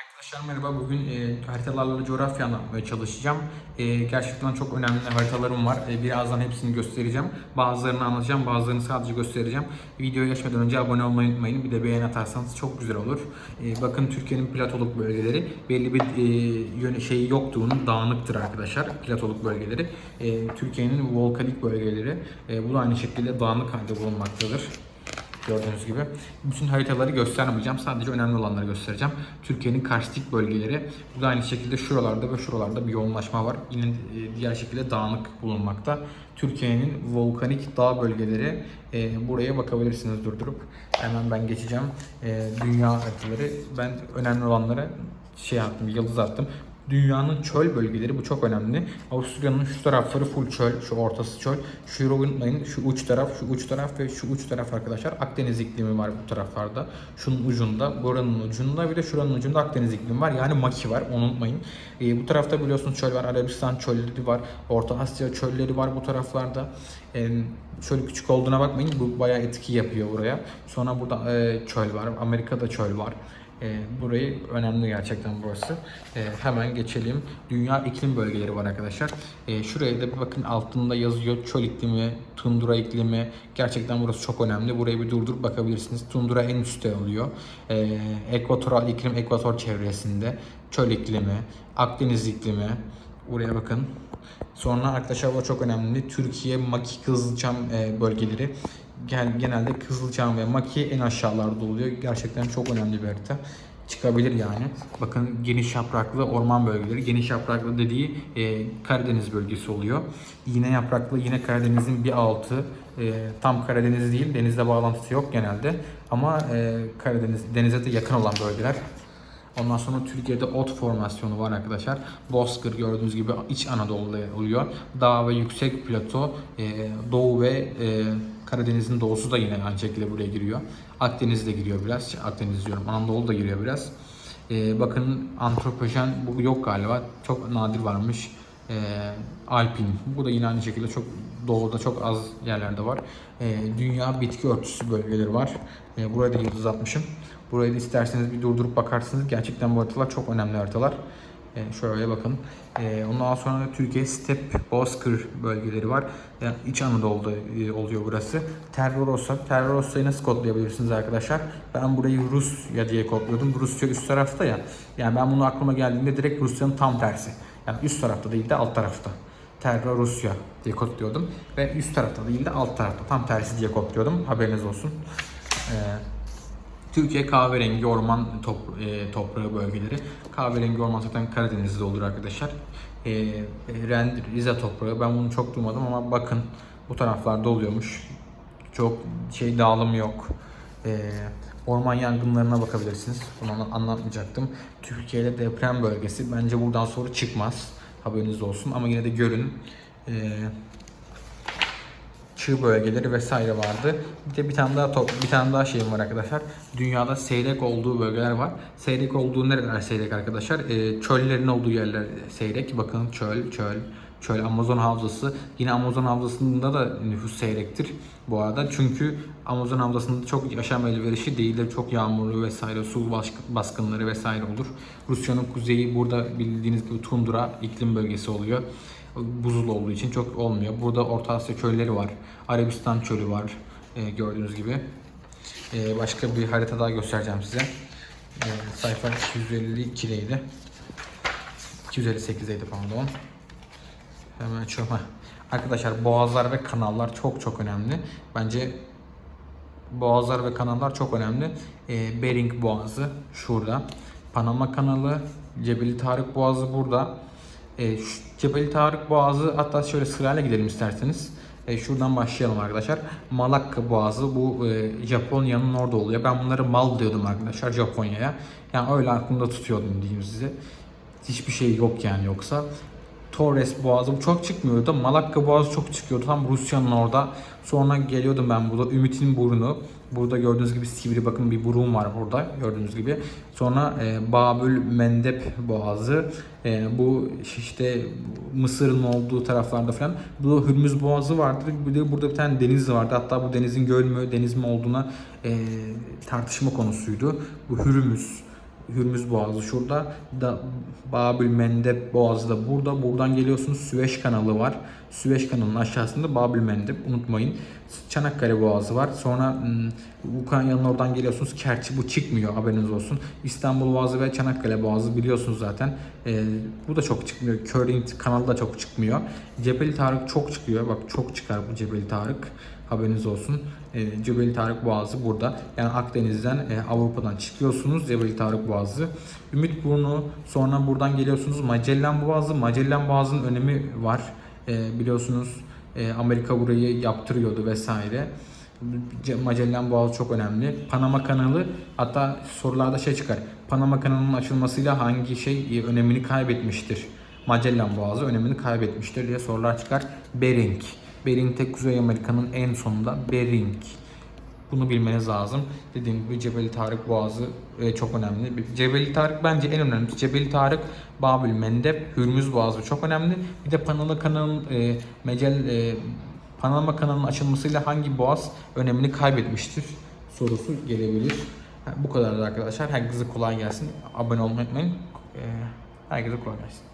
Arkadaşlar merhaba. Bugün e, haritalarla coğrafya anlatmaya çalışacağım. E, gerçekten çok önemli haritalarım var. E, birazdan hepsini göstereceğim. Bazılarını anlatacağım, bazılarını sadece göstereceğim. Videoya geçmeden önce abone olmayı unutmayın. Bir de beğen atarsanız çok güzel olur. E, bakın Türkiye'nin platoluk bölgeleri belli bir e, yöne şeyi yoktuğunun dağınıktır arkadaşlar. Platoluk bölgeleri. E, Türkiye'nin volkanik bölgeleri. E, bu da aynı şekilde dağınık halde bulunmaktadır. Gördüğünüz gibi. Bütün haritaları göstermeyeceğim. Sadece önemli olanları göstereceğim. Türkiye'nin karstik bölgeleri. Bu da aynı şekilde şuralarda ve şuralarda bir yoğunlaşma var. Yine e, diğer şekilde dağınık bulunmakta. Türkiye'nin volkanik dağ bölgeleri. E, buraya bakabilirsiniz durdurup. Hemen ben geçeceğim. E, dünya haritaları. Ben önemli olanlara şey attım, yıldız attım. Dünyanın çöl bölgeleri bu çok önemli. Avusturya'nın şu tarafları full çöl, şu ortası çöl. Şu unutmayın, şu uç taraf, şu uç taraf ve şu uç taraf arkadaşlar. Akdeniz iklimi var bu taraflarda. Şunun ucunda, buranın ucunda bir de şuranın ucunda Akdeniz iklimi var. Yani maki var, unutmayın. Ee, bu tarafta biliyorsunuz çöl var, Arabistan çölleri var, Orta Asya çölleri var bu taraflarda. Ee, çöl küçük olduğuna bakmayın, bu bayağı etki yapıyor buraya. Sonra burada e, çöl var, Amerika'da çöl var. E, burayı önemli gerçekten burası. E, hemen geçelim. Dünya iklim bölgeleri var arkadaşlar. E, şuraya da bakın altında yazıyor çöl iklimi, tundra iklimi. Gerçekten burası çok önemli. Burayı bir durdurup bakabilirsiniz. Tundra en üstte oluyor. E, ekvatoral iklim ekvator çevresinde. Çöl iklimi, Akdeniz iklimi. Buraya bakın. Sonra arkadaşlar bu çok önemli. Türkiye, Maki, Kızılçam e, bölgeleri. Gel, genelde Kızılçam ve Maki en aşağılarda oluyor. Gerçekten çok önemli bir harita. Çıkabilir yani. Bakın geniş yapraklı orman bölgeleri. Geniş yapraklı dediği e, Karadeniz bölgesi oluyor. Yine yapraklı yine Karadeniz'in bir altı. E, tam Karadeniz değil. Denizle bağlantısı yok genelde. Ama e, Karadeniz denize de yakın olan bölgeler. Ondan sonra Türkiye'de ot formasyonu var arkadaşlar. Bozkır gördüğünüz gibi İç Anadolu'da oluyor. Dağ ve yüksek plato, e, doğu ve e, Karadeniz'in doğusu da yine aynı şekilde buraya giriyor. Akdeniz de giriyor biraz. Akdeniz diyorum. Anadolu da giriyor biraz. E, bakın antropojen bu yok galiba. Çok nadir varmış. E, Alpin. Bu da yine aynı şekilde çok doğuda çok az yerlerde var. E, dünya bitki örtüsü bölgeleri var. E, buraya da yıldız atmışım. Burayı da isterseniz bir durdurup bakarsınız. Gerçekten bu haritalar çok önemli haritalar. E, şöyle bakın. E, ondan sonra da Türkiye Step Bozkır bölgeleri var. Yani İç Anadolu'da e, oluyor burası. Terrorossa. Terrorossa'yı nasıl kodlayabilirsiniz arkadaşlar? Ben burayı Rusya diye kodluyordum. Rusya üst tarafta ya. Yani ben bunu aklıma geldiğinde direkt Rusya'nın tam tersi. Yani üst tarafta değil de alt tarafta. Terra Rusya diye kodluyordum. Ve üst tarafta değil de alt tarafta. Tam tersi diye kodluyordum. Haberiniz olsun. Ee, Türkiye kahverengi orman top, e, toprağı bölgeleri. Kahverengi orman zaten Karadeniz'de olur arkadaşlar. E, Rend, Rize toprağı. Ben bunu çok duymadım ama bakın bu taraflarda oluyormuş. Çok şey dağılım yok. E, orman yangınlarına bakabilirsiniz. Bunu anla- anlatmayacaktım. Türkiye'de deprem bölgesi. Bence buradan sonra çıkmaz. Haberiniz olsun. Ama yine de görün. E, çığ bölgeleri vesaire vardı. Bir de bir tane daha top, bir tane daha şeyim var arkadaşlar. Dünyada seyrek olduğu bölgeler var. Seyrek olduğu nereler seyrek arkadaşlar? Ee, çöllerin olduğu yerler seyrek. Bakın çöl, çöl, çöl, Amazon havzası. Yine Amazon havzasında da nüfus seyrektir bu arada. Çünkü Amazon havzasında çok yaşam elverişi değildir. Çok yağmurlu vesaire, su bask- baskınları vesaire olur. Rusya'nın kuzeyi burada bildiğiniz gibi tundra iklim bölgesi oluyor buzul olduğu için çok olmuyor. Burada Orta Asya çölleri var. Arabistan çölü var. e, gördüğünüz gibi. E, başka bir harita daha göstereceğim size. E, sayfa 252'deydi. 258'deydi pardon. Hemen. Heh. Arkadaşlar boğazlar ve kanallar çok çok önemli. Bence boğazlar ve kanallar çok önemli. E, Bering Boğazı şurada. Panama kanalı, Cebeli Tarık Boğazı burada. E, Cebeli Tarık Boğazı hatta şöyle sırayla gidelim isterseniz. E, şuradan başlayalım arkadaşlar. Malakka Boğazı bu e, Japonya'nın orada oluyor. Ben bunları mal diyordum arkadaşlar Japonya'ya. Yani öyle aklımda tutuyordum diyeyim size. Hiçbir şey yok yani yoksa. Torres Boğazı bu çok çıkmıyordu. Malakka Boğazı çok çıkıyordu. Tam Rusya'nın orada. Sonra geliyordum ben burada. Ümit'in burnu. Burada gördüğünüz gibi sivri bakın bir burun var burada gördüğünüz gibi. Sonra e, Babül Mendeb Boğazı. E, bu işte Mısır'ın olduğu taraflarda falan. Bu Hürmüz Boğazı vardır. Bir de burada bir tane deniz vardı. Hatta bu denizin göl mü deniz mi olduğuna e, tartışma konusuydu. Bu Hürmüz Hürmüz Boğazı şurada. Da Babül Mendeb Boğazı da burada. Buradan geliyorsunuz Süveyş kanalı var. Süveyş kanalının aşağısında Babül Mendeb unutmayın. Çanakkale Boğazı var. Sonra hmm, Ukrayna'nın oradan geliyorsunuz. Kerçi bu çıkmıyor haberiniz olsun. İstanbul Boğazı ve Çanakkale Boğazı biliyorsunuz zaten. Ee, bu da çok çıkmıyor. Curling kanalı da çok çıkmıyor. Cebeli Tarık çok çıkıyor. Bak çok çıkar bu Cebeli Tarık. Haberiniz olsun. E, Cebeli Tarık Boğazı burada. Yani Akdeniz'den, e, Avrupa'dan çıkıyorsunuz Cebeli Tarık Boğazı. Ümit Burnu, sonra buradan geliyorsunuz Magellan Boğazı. Magellan Boğazı'nın önemi var. E, biliyorsunuz e, Amerika burayı yaptırıyordu vesaire. Magellan Boğazı çok önemli. Panama Kanalı hatta sorularda şey çıkar. Panama Kanalı'nın açılmasıyla hangi şey e, önemini kaybetmiştir? Magellan Boğazı önemini kaybetmiştir diye sorular çıkar. Bering. Bering de Kuzey Amerika'nın en sonunda Bering. Bunu bilmeniz lazım. Dediğim gibi Cebeli Tarık Boğazı e, çok önemli. Cebeli Tarık bence en önemlisi. Cebeli Tarık, Babül Mendeb, Hürmüz Boğazı çok önemli. Bir de Panama kanalının e, Mecel e, Panama kanalının açılmasıyla hangi boğaz önemini kaybetmiştir sorusu gelebilir. Bu kadar arkadaşlar. Herkese kolay gelsin. Abone olmayı unutmayın. E, herkese kolay gelsin.